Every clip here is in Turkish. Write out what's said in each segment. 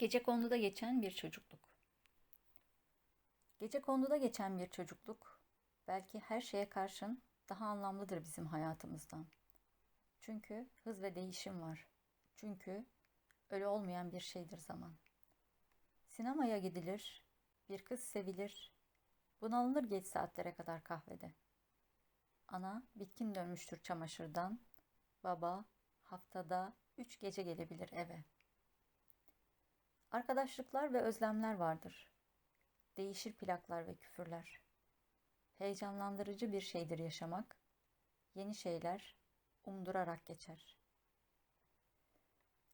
Gece konuda geçen bir çocukluk. Gece konuda geçen bir çocukluk belki her şeye karşın daha anlamlıdır bizim hayatımızdan. Çünkü hız ve değişim var. Çünkü ölü olmayan bir şeydir zaman. Sinemaya gidilir, bir kız sevilir, bunalınır geç saatlere kadar kahvede. Ana bitkin dönmüştür çamaşırdan, baba haftada üç gece gelebilir eve.'' Arkadaşlıklar ve özlemler vardır. Değişir plaklar ve küfürler. Heyecanlandırıcı bir şeydir yaşamak. Yeni şeyler umdurarak geçer.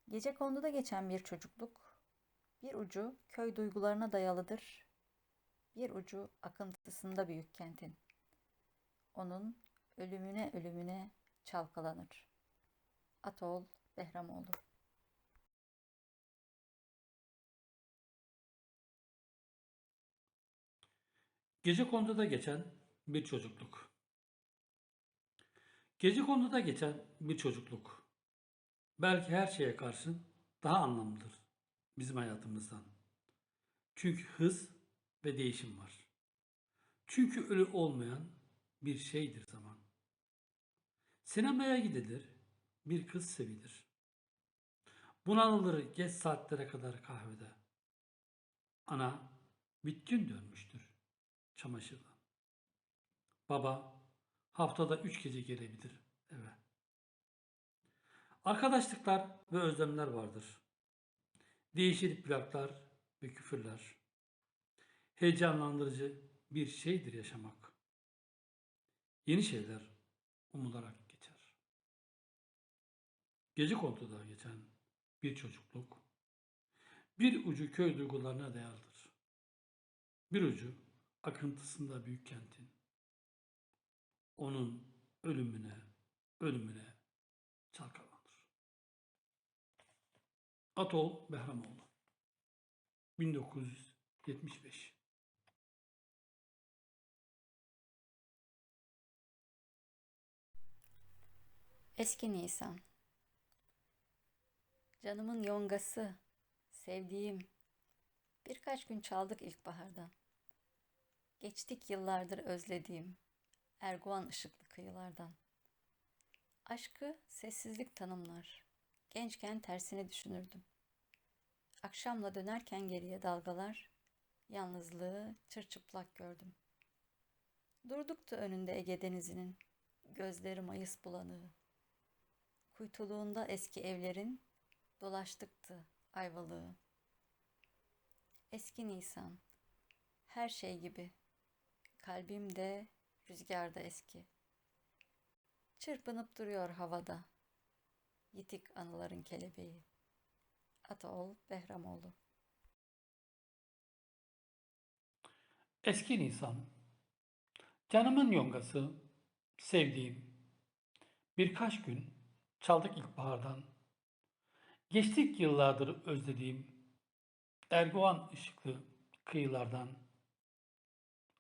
Gece konuda geçen bir çocukluk, bir ucu köy duygularına dayalıdır, bir ucu akıntısında büyük kentin. Onun ölümüne ölümüne çalkalanır. Atol Behramoğlu Gece konduda geçen bir çocukluk. Gece konduda geçen bir çocukluk. Belki her şeye karşın daha anlamlıdır bizim hayatımızdan. Çünkü hız ve değişim var. Çünkü ölü olmayan bir şeydir zaman. Sinemaya gidilir, bir kız sevilir. Bunalılır geç saatlere kadar kahvede. Ana bitkin dönmüştür çamaşırdan. Baba haftada üç gece gelebilir eve. Arkadaşlıklar ve özlemler vardır. Değişir plaklar ve küfürler. Heyecanlandırıcı bir şeydir yaşamak. Yeni şeyler umularak geçer. Gece kontuda geçen bir çocukluk, bir ucu köy duygularına dayalıdır. Bir ucu akıntısında büyük kentin. Onun ölümüne, ölümüne çalkalanır. Atol Behramoğlu 1975 Eski Nisan Canımın yongası, sevdiğim. Birkaç gün çaldık ilkbahardan. Geçtik yıllardır özlediğim Erguvan ışıklı kıyılardan. Aşkı sessizlik tanımlar. Gençken tersini düşünürdüm. Akşamla dönerken geriye dalgalar, yalnızlığı çırçıplak gördüm. Durduktu önünde Ege denizinin, gözleri mayıs bulanığı. Kuytuluğunda eski evlerin, dolaştıktı ayvalığı. Eski Nisan, her şey gibi Kalbim de rüzgarda eski. Çırpınıp duruyor havada. Yitik anıların kelebeği. Ataol Behramoğlu Eski Nisan Canımın yongası, sevdiğim. Birkaç gün çaldık ilkbahardan. Geçtik yıllardır özlediğim Erguvan ışıklı kıyılardan.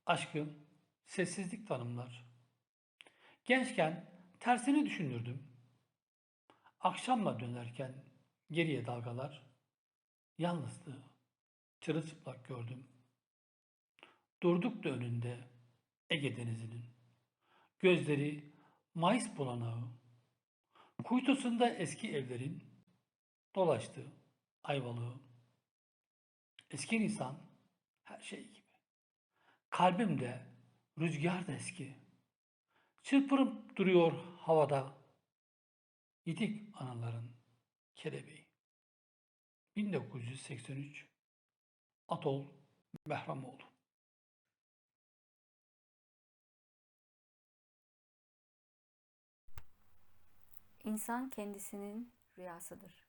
Aşkı sessizlik tanımlar. Gençken tersini düşünürdüm. Akşamla dönerken geriye dalgalar, yalnızlığı çırılçıplak gördüm. Durduk da önünde Ege denizinin. Gözleri Mayıs bulanağı. Kuytusunda eski evlerin dolaştı ayvalığı. Eski Nisan her şey gibi. Kalbimde rüzgar da eski. Çırpırıp duruyor havada. Yitik anaların kelebeği. 1983 Atol Behramoğlu İnsan kendisinin rüyasıdır.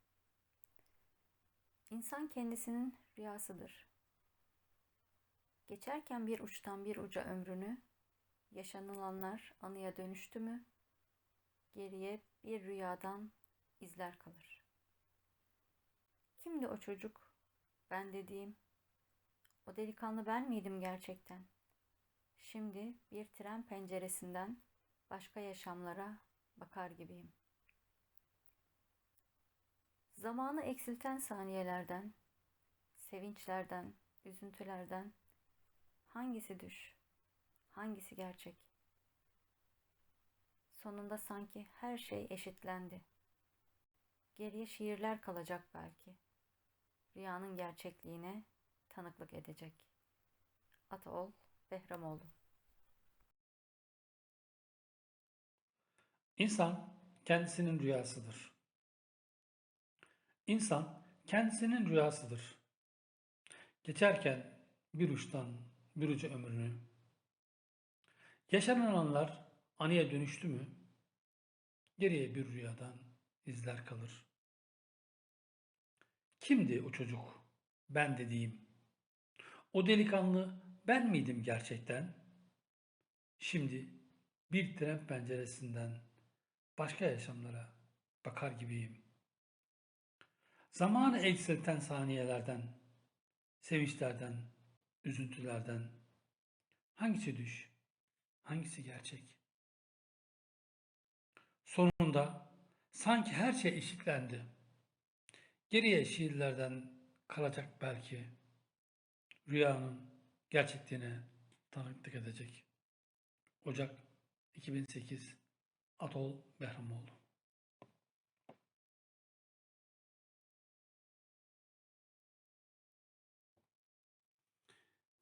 İnsan kendisinin rüyasıdır. Geçerken bir uçtan bir uca ömrünü, yaşanılanlar anıya dönüştü mü, geriye bir rüyadan izler kalır. Kimdi o çocuk? Ben dediğim. O delikanlı ben miydim gerçekten? Şimdi bir tren penceresinden başka yaşamlara bakar gibiyim. Zamanı eksilten saniyelerden sevinçlerden, üzüntülerden hangisi düş, hangisi gerçek? Sonunda sanki her şey eşitlendi. Geriye şiirler kalacak belki. Rüyanın gerçekliğine tanıklık edecek. Ataol Behramoğlu İnsan kendisinin rüyasıdır. İnsan kendisinin rüyasıdır. Geçerken bir uçtan bir uca ömrünü. Yaşanan anlar anıya dönüştü mü? Geriye bir rüyadan izler kalır. Kimdi o çocuk? Ben dediğim. O delikanlı ben miydim gerçekten? Şimdi bir tren penceresinden başka yaşamlara bakar gibiyim. Zamanı eksilten saniyelerden, sevinçlerden, üzüntülerden hangisi düş, hangisi gerçek? Sonunda sanki her şey eşitlendi. Geriye şiirlerden kalacak belki rüyanın gerçekliğine tanıklık edecek. Ocak 2008 Atol Behramoğlu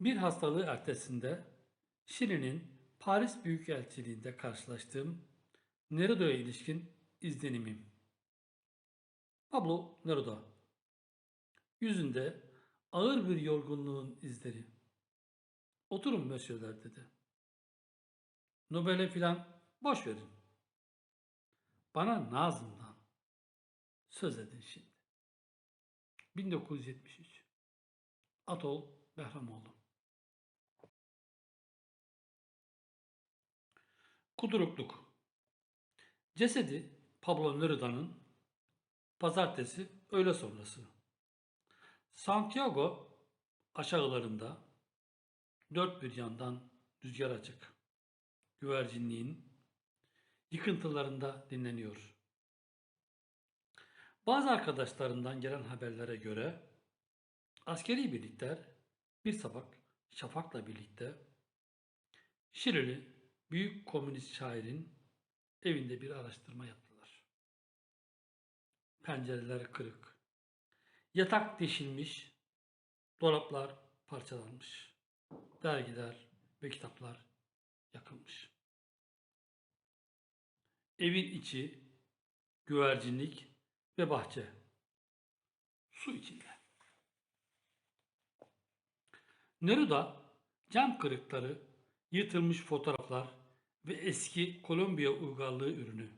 Bir hastalığı ertesinde Şili'nin Paris Büyükelçiliğinde karşılaştığım Nerudo'ya ilişkin izlenimim. Pablo Neruda. Yüzünde ağır bir yorgunluğun izleri. Oturun mösyöler dedi. Nobel'e filan boş verin. Bana Nazım'dan söz edin şimdi. 1973 Atol Behramoğlu Kudurukluk Cesedi Pablo Neruda'nın pazartesi öğle sonrası. Santiago aşağılarında dört bir yandan rüzgar açık. Güvercinliğin yıkıntılarında dinleniyor. Bazı arkadaşlarından gelen haberlere göre askeri birlikler bir sabah şafakla birlikte Şirili büyük komünist şairin evinde bir araştırma yaptılar. Pencereler kırık. Yatak deşilmiş, dolaplar parçalanmış. Dergiler ve kitaplar yakılmış. Evin içi güvercinlik ve bahçe. Su içinde. Neruda cam kırıkları, yırtılmış fotoğraflar ve eski Kolombiya uygarlığı ürünü.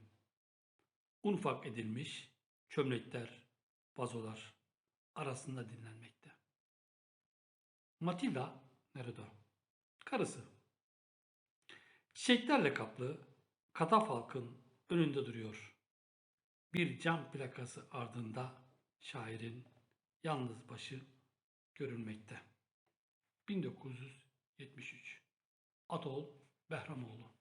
Unfak edilmiş çömlekler, vazolar arasında dinlenmekte. Matilda Neruda, karısı. Çiçeklerle kaplı katafalkın önünde duruyor. Bir cam plakası ardında şairin yalnız başı görülmekte. 1973 Atol Behramoğlu